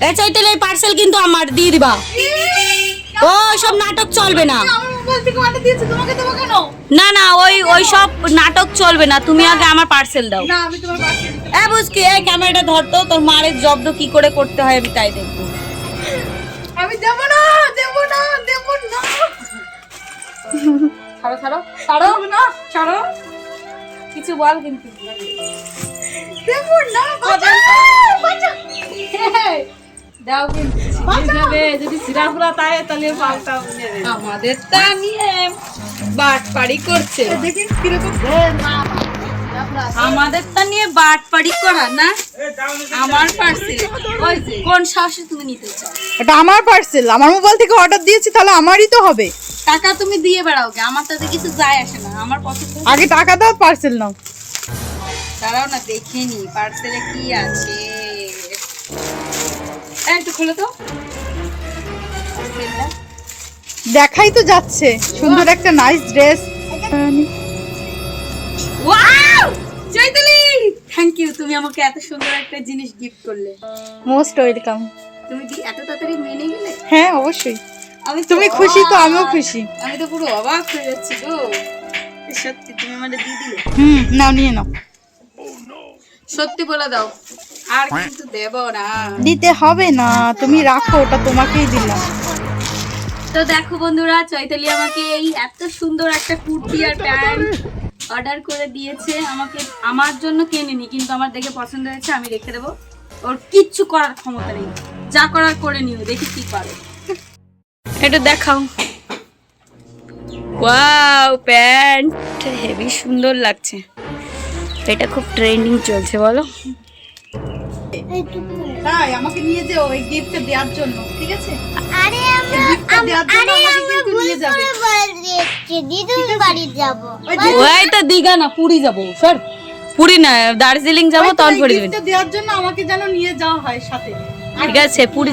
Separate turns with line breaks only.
এ চৈতালি এই পার্সেল কিন্তু আমার দিয়ে দিবা। ও সব নাটক চলবে না। না না ওই ওই সব নাটক চলবে না তুমি আগে আমার পার্সেল দাও। এ বুঝকি এই ক্যামেরাটা ধরতো তোর মারের জব্দ কি করে করতে হয় আমি তাই দেখব।
আমি দেবো না দেবো না দেবো না।
ছাড়ো ছাড়ো ছাড়ো না। ছাড়ো। কিছু বল কিন্তু।
দেবো না
আমাদের তা নিয়ে বাট পাড়ি করছে। আমাদের তা নিয়ে বাট করা না? আমার পার্সেল কোন সাহসে তুমি নিতে চাও?
এটা আমার পার্সেল আমার মোবাইল থেকে অর্ডার দিয়েছি তাহলে আমারই তো হবে।
টাকা তুমি দিয়ে বেড়াও গে আমার তাতে কিছু যায় আসে না আমার পছন্দ
আগে টাকা দাও পার্সেল নাও।
দাঁড়াও না দেখে নি পার্সেলে কি আছে? একটু খুলে তো।
দেখাই তো যাচ্ছে। সুন্দর একটা nice dress
wow Chaitali! Thank you তুমি আমাকে এত সুন্দর একটা জিনিস গিফট করলে।
মোস্ট ওয়েলকাম
তুমি কি এত তাড়াতাড়ি মেনে গেলে
হ্যাঁ অবশ্যই।
আমি
তুমি খুশি তো আমিও খুশি।
আমি তো পুরো অবাক হয়ে যাচ্ছি গো। সত্যি তুমি আমাদের দিয়ে দিলে?
হুম নাও নিয়ে নাও।
সত্যি বলে দাও। আর কিন্তু দেব না।
দিতে হবে না তুমি রাখো ওটা তোমাকেই দিলাম।
তো দেখো বন্ধুরা চৈতালি আমাকে এই এত সুন্দর একটা কুর্তি আর প্যান্ট অর্ডার করে দিয়েছে। আমাকে আমার জন্য কেনেনি কিন্তু আমার দেখে পছন্দ হয়েছে আমি রেখে দেবো। ওর কিচ্ছু করার ক্ষমতা নেই। যা করার করে নিও দেখি কি পারে এটা দেখাও। Wow pant. হেভি সুন্দর লাগছে। এটা খুব ট্রেন্ডিং চলছে বলো।
তাই আমাকে নিয়ে যেও এই গিফটটা দেওয়ার জন্য ঠিক আছে?
আরে আমরা
গিফটটা দেওয়ার জন্য আমাকে কিন্তু নিয়ে যাবে।
বাড়ি যাব।
ওই
তো দীঘা না পুরী যাব স্যার পুরী না দার্জিলিং যাব
তারপরে
তখন
দেওয়ার জন্য আমাকে যেন নিয়ে যাওয়া হয় সাথে।
ঠিক আছে পুরী